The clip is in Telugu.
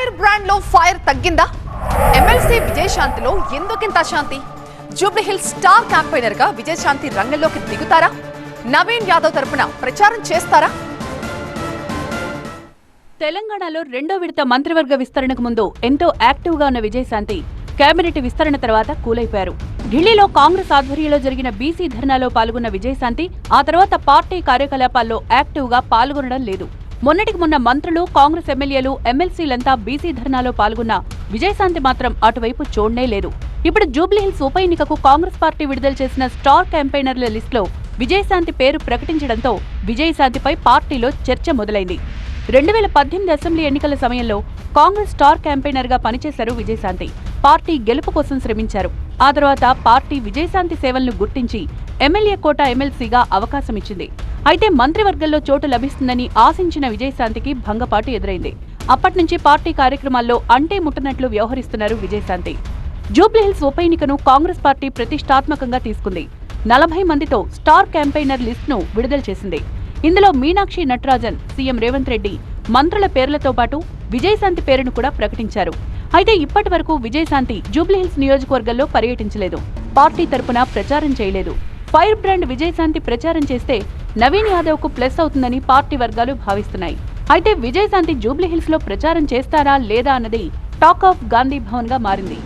ఫైర్ బ్రాండ్లో ఫైర్ తగ్గిందా? ఎమ్మెల్సీ విజయశాంతిలో ఎందుకింత శాంతి జూబ్లీ హిల్స్ స్టార్ క్యాంపెయినర్గా విజయశాంతి రంగంలోకి దిగుతారా? నవీన్ యాదవ్ తరపున ప్రచారం చేస్తారా? తెలంగాణలో రెండో విడత మంత్రివర్గ విస్తరణకు ముందు ఎంతో యాక్టివ్గా ఉన్న విజయశాంతి కేబినెట్ విస్తరణ తర్వాత కూలైపోయారు. ఢిల్లీలో కాంగ్రెస్ ఆధ్వర్యంలో జరిగిన బీసీ ధర్నాలో పాల్గొన్న విజయశాంతి ఆ తర్వాత పార్టీ కార్యకలాపాల్లో యాక్టివ్గా పాల్గొనడం లేదు. మొన్నటికి మొన్న మంత్రులు కాంగ్రెస్ ఎమ్మెల్యేలు ఎమ్మెల్సీలంతా బీసీ ధర్నాలో పాల్గొన్న విజయశాంతి మాత్రం అటువైపు చూడనే లేదు. ఇప్పుడు జూబ్లీహిల్స్ ఉప ఎన్నికకు కాంగ్రెస్ పార్టీ విడుదల చేసిన స్టార్ క్యాంపెయినర్ల లిస్టులో విజయశాంతి పేరు ప్రకటించడంతో విజయశాంతిపై పార్టీలో చర్చ మొదలైంది. రెండు వేల పద్దెనిమిది అసెంబ్లీ ఎన్నికల సమయంలో కాంగ్రెస్ స్టార్ క్యాంపెయినర్గా పనిచేశారు విజయశాంతి. పార్టీ గెలుపు కోసం శ్రమించారు. ఆ తర్వాత పార్టీ విజయశాంతి సేవలను గుర్తించి ఎమ్మెల్యే కోట ఎమ్మెల్సీగా అవకాశం ఇచ్చింది. అయితే మంత్రివర్గంలో చోటు లభిస్తుందని ఆశించిన విజయశాంతికి భంగపాటు ఎదురైంది. అప్పటి నుంచి పార్టీ కార్యక్రమాల్లో అంటే ముట్టనట్లు వ్యవహరిస్తున్నారు విజయశాంతి. జూబ్లీహిల్స్ ఉప ఎన్నికను కాంగ్రెస్ పార్టీ ప్రతిష్టాత్మకంగా తీసుకుంది. నలభై మందితో స్టార్ క్యాంపెయినర్ లిస్ట్ను విడుదల చేసింది. ఇందులో మీనాక్షి నటరాజన్ సీఎం రేవంత్ రెడ్డి మంత్రుల పేర్లతో పాటు విజయశాంతి పేరును కూడా ప్రకటించారు. అయితే ఇప్పటి వరకు విజయశాంతి జూబ్లీహిల్స్ నియోజకవర్గంలో పర్యటించలేదు. పార్టీ తరపున ప్రచారం చేయలేదు. ఫైర్ బ్రాండ్ విజయశాంతి ప్రచారం చేస్తే నవీన్ యాదవ్కు ప్లస్ అవుతుందని పార్టీ వర్గాలు భావిస్తున్నాయి. అయితే విజయశాంతి జూబ్లీహిల్స్లో ప్రచారం చేస్తారా లేదా అన్నది టాక్ ఆఫ్ గాంధీ భవన్గా మారింది.